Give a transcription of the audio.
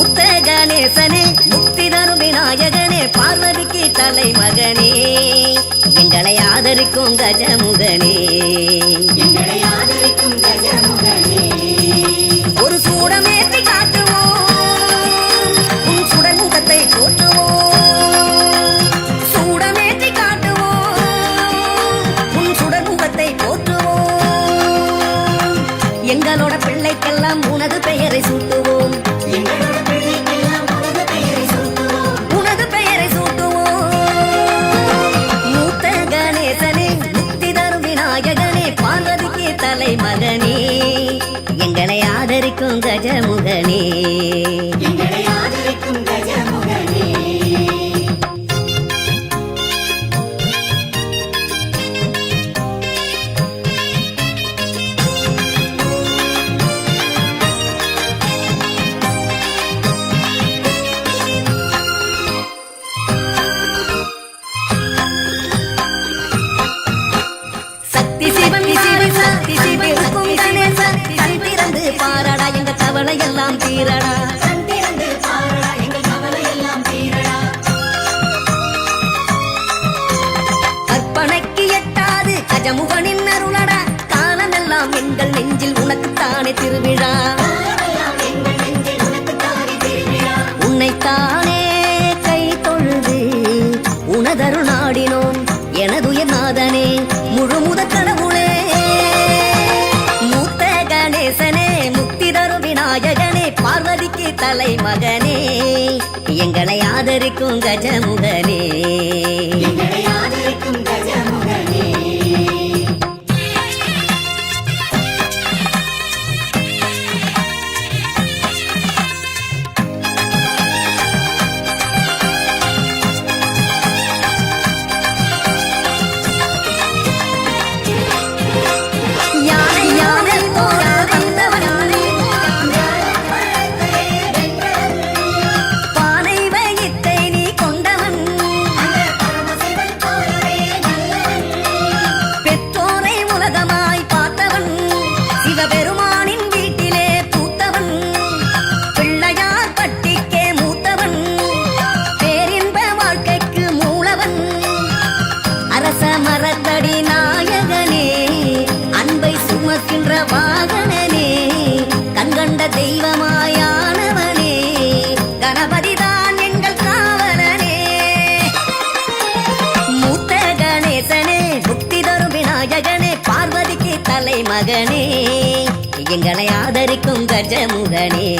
மூத்த கணேசனே முக்தி தரும் விநாயகனே பார்வதிக்கு தலைமகனே. எங்களை ஆதரிக்கும் கஜமுகனே. எங்களை ஆதரிக்கும் கஜமுகனே. ஒரு சூடமேற்றி காட்டுவோம். உன் சுடர் முகத்தை போற்றுவோம். சூடமேற்றி காட்டுவோம். உன் சுடர் ஆதரிக்கும் கஜமுகனே. சக்தி சிவன் சிவன் சக்தி சிவனுக்கும் கவலை எல்லாம் தீரடா. கற்பனைக்கு எட்டாது கஜமுகனின் அருளடா. காலமெல்லாம் எங்கள் நெஞ்சில் உனக்குத்தானே திருவிழா. எங்களை ஆதரிக்கும் கஜமுகனே. எங்களை ஆதரிக்கும் aquí va பார்வதிக்கு தலைமகனே எங்களை ஆதரிக்கும் கஜமுகனே